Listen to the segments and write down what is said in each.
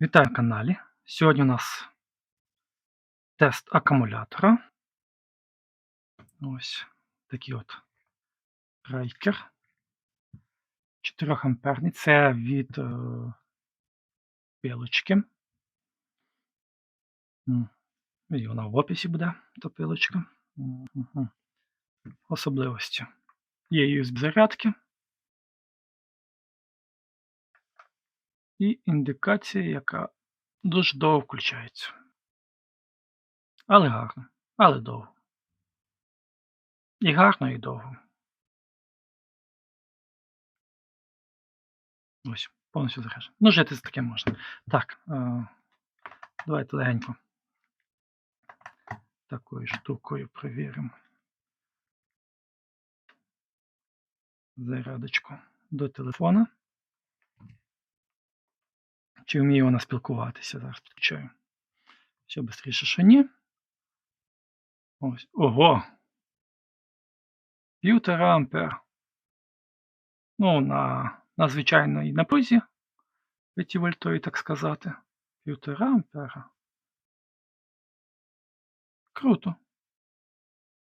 Вітаю на каналі. Сьогодні у нас тест акумулятора. Ось такий от рейкер. 4 амперний. Це від е, пилочки. І вона в описі буде, та пилочка. Особливості. Є USB зарядки. І індикація, яка дуже довго включається. Але гарно. Але довго. І гарно, і довго. Ось, повністю заряджено. Ну, жити з таким можна. Так, е, давайте легенько такою штукою перевіримо. Зарядочку до телефона. Чи вміє вона спілкуватися? Зараз підключаю. Все швидше, що ні. Ось. Ого! Півтора ампер. Ну, на, на звичайній напрузі 5 вольтовій, так сказати. Півтора ампера. Круто.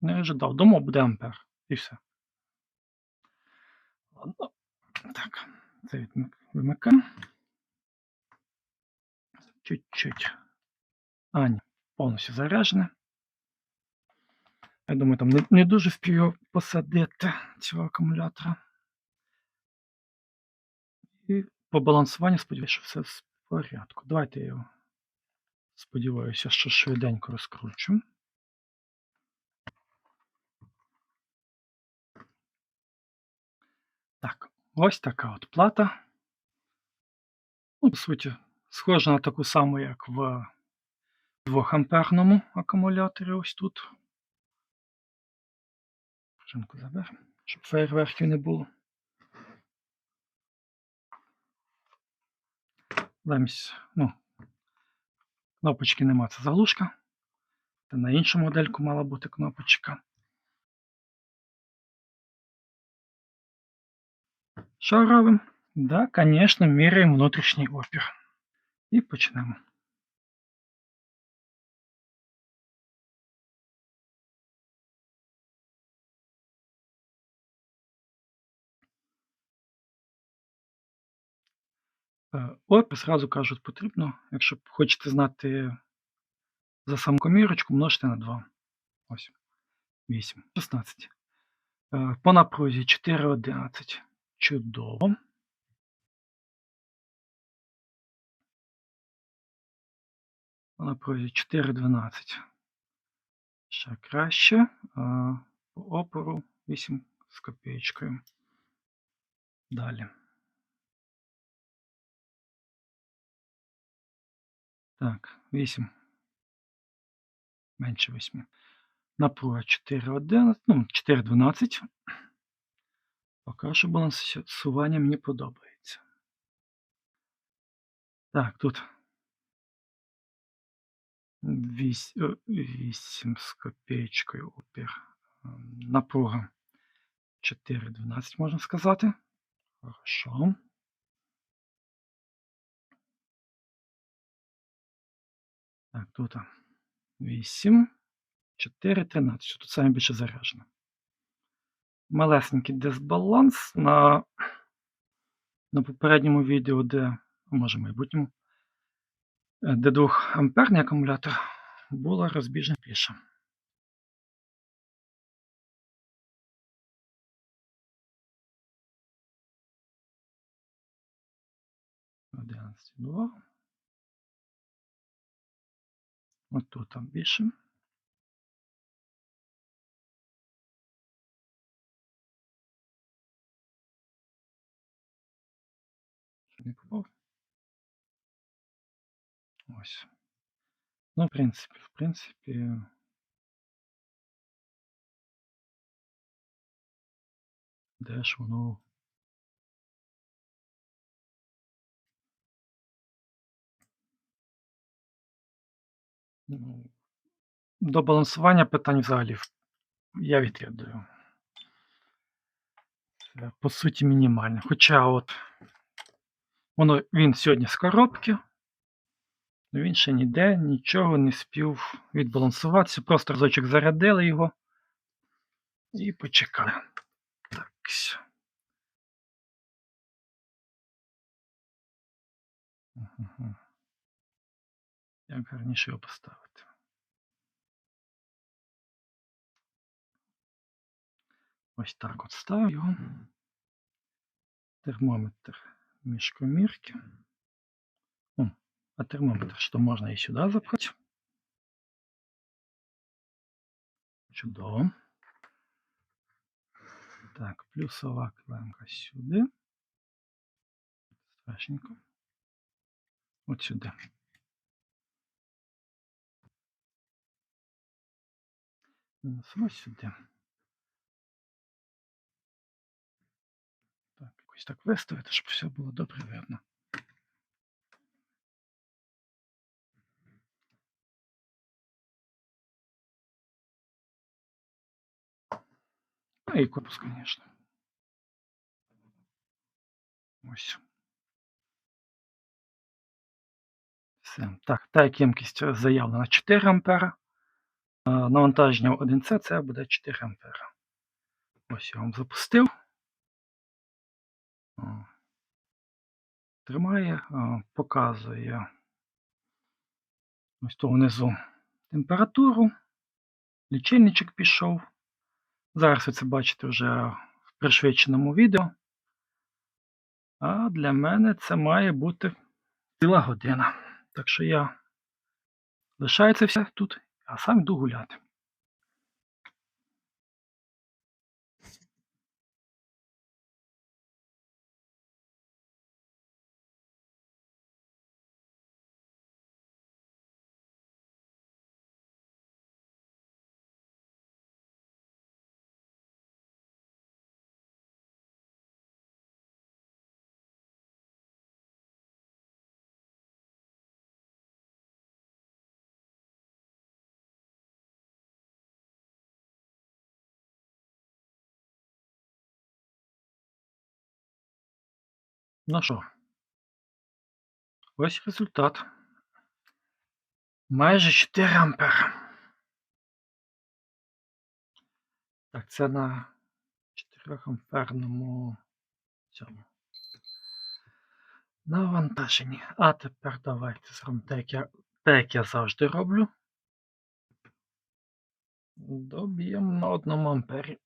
Не ожидав. Думав, буде ампер. І все. Ладно. Так, це вимикаємо. Чуть-чуть. А, ні, повністю заряджене. Я думаю, там не, не дуже впів посадити цього акумулятора. І по балансуванню сподіваюся, що все в порядку. Давайте я його сподіваюся, що швиденько розкручу. Так, ось така от плата. Ну, по суті, схожа на таку саму, як в 2-амперному акумуляторі ось тут. Пружинку заберемо, щоб фейерверків не було. Замість, ну, кнопочки нема, це заглушка. Це на іншу модельку мала бути кнопочка. Що робимо? Да, звісно, міряємо внутрішній опір. І почнемо. Е, Опір, зразу кажуть, потрібно, якщо хочете знати за саму комірочку, множте на 2. Ось. 8. 16. Е, По напрузі 4,11. Чудово. По напрузі 4,12. Ще краще. По опору 8 з копійкою. Далі. Так, 8. Менше 8. Напруга 4,11, ну, 4,12. Поки що балансування мені подобається. Так, тут 8, 8 з копійкою опір. Ем, Напруга 4,12, можна сказати. Хорошо. Так, тут 8, 4, 13. Тут саме більше заряджено. Малесенький дисбаланс на, на попередньому відео, де, може в майбутньому, де 2 амперний акумулятор була розбіжна. Одинадцять два. От тут там більше. Не попав. Ось. Ну, в принципі, в принципі. Де ж воно? Ну, До балансування питань взагалі я відрядую. Це по суті мінімально. Хоча от Воно, він сьогодні з коробки. Ну, Він ще ніде нічого не спів відбалансуватися. Просто разочок зарядили його і почекали. Так. Як гарніше його поставити. Ось так от ставив його. Термометр мішкомірки. О, а термометр що можна і сюди запхати. Чудово. Так, плюсова клемка сюди. Страшненько. От сюди. Ось сюди. Так, якось так виставити, щоб все було добре видно. І корпус, звісно. Ось. Все. Так, та ємкість заявлена 4 ампера. А, Навантаження 1С це буде 4 ампера. Ось я вам запустив. Тримає, показує ось тут внизу температуру. Лічильничок пішов. Зараз ви це бачите вже в пришвидшеному відео. А для мене це має бути ціла година. Так що я лишаю це все тут, а сам йду гуляти. Ну що, ось результат. Майже 4 ампера. Так, це на 4 амперному цьому. Навантаженні. А тепер давайте зробимо так, як я, так, як я завжди роблю. Доб'ємо на 1 ампері.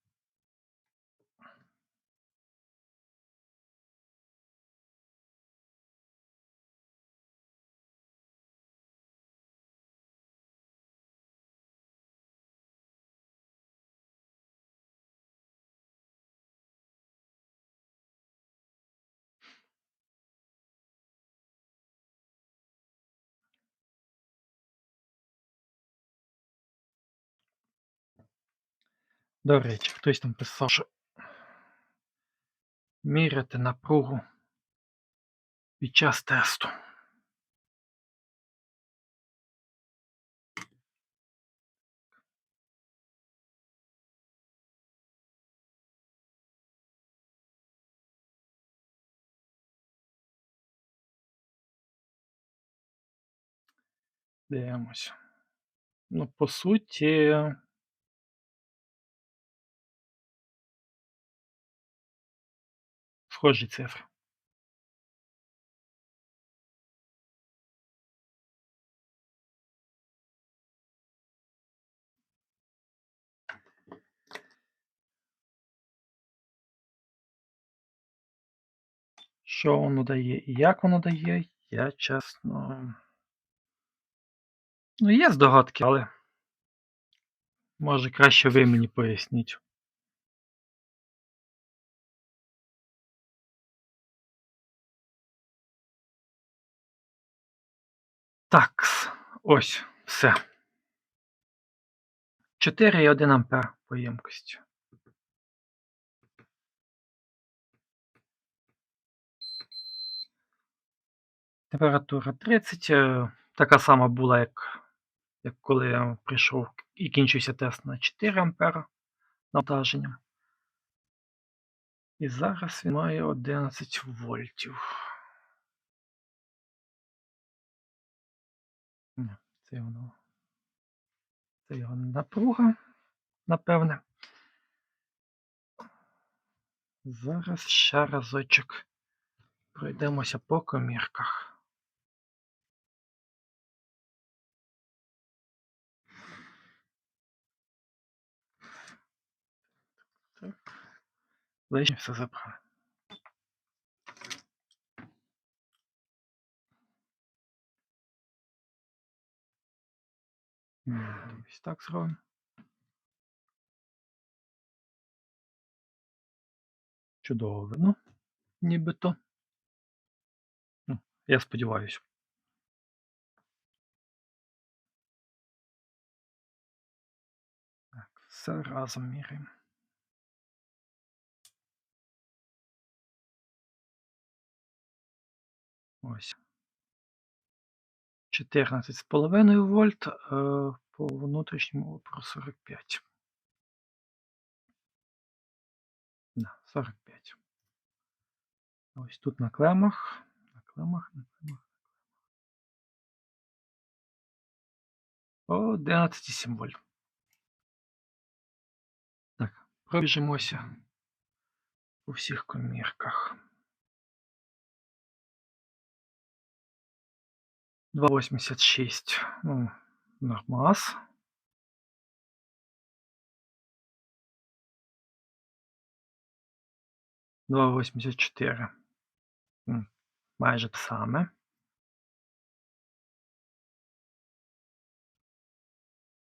До речі, хтось там писав, що міряти напругу під час тесту. Дивимося. Ну, по суті. Схожі цифри. Що воно дає і як воно дає, я чесно. Ну, є здогадки, але може краще ви мені поясніть. Так, ось, все. 4,1 ампер по ємкості. Температура 30. е, Така сама була, як, як коли я прийшов і кінчився тест на 4 ампера навантаженням. І зараз він має 11 вольтів. Це воно. Це його напруга, напевне. Зараз ще разочок пройдемося по комірках. Так. Лишнє все забрали. Ось так зробимо. Чудово видно, нібито. Ну, я сподіваюся. Так, все разом міряємо. Ось. 14,5 вольт, е, по внутрішньому опору 45. Да, 45. Ось тут на клемах. На клемах, на клемах. О, 11,7 вольт. Так, пробіжимося по всіх комірках. 2,86. Ну, нормас. Два восемьдесят чотири. Майже те саме.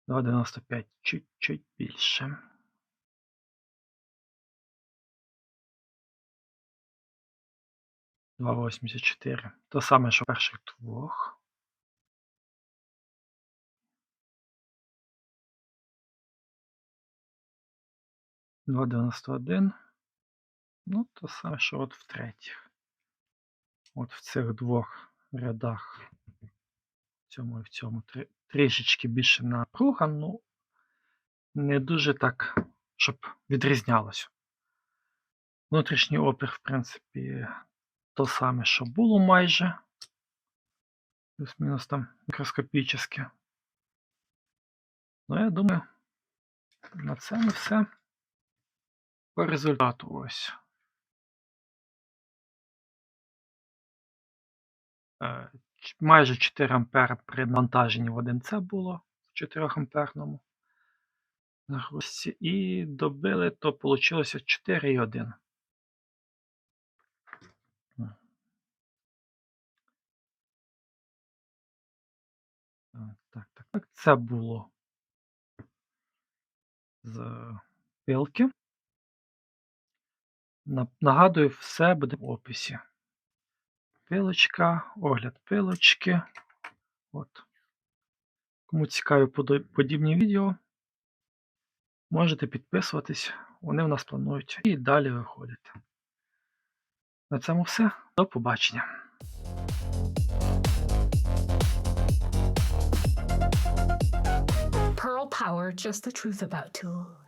Два дев'яносто п'ять чуть-чуть більше. Два восемьдесят чотири. То саме, що перших двох. Два дев'яносто один. Ну, то саме, що от в третіх. От в цих двох рядах. В цьому і в цьому трі- трішечки більше напруга, ну не дуже так, щоб відрізнялося. Внутрішній опір, в принципі, то саме, що було майже. Плюс-мінус там мікроскопічне. Ну, я думаю, на цьому все. По результату ось. Е, Майже 4 ампери при навантаженні в 1С було в 4 амперному нагрузці. І добили, то вийшло 4,1. М. Е, Так, так, так. Це було з пилки. На- Нагадую, все буде в описі. Пилочка, огляд пилочки. От. Кому цікаві подібні відео, можете підписуватись. Вони в нас планують і далі виходити. На цьому все. До побачення. Pearl Power, just the truth about tools.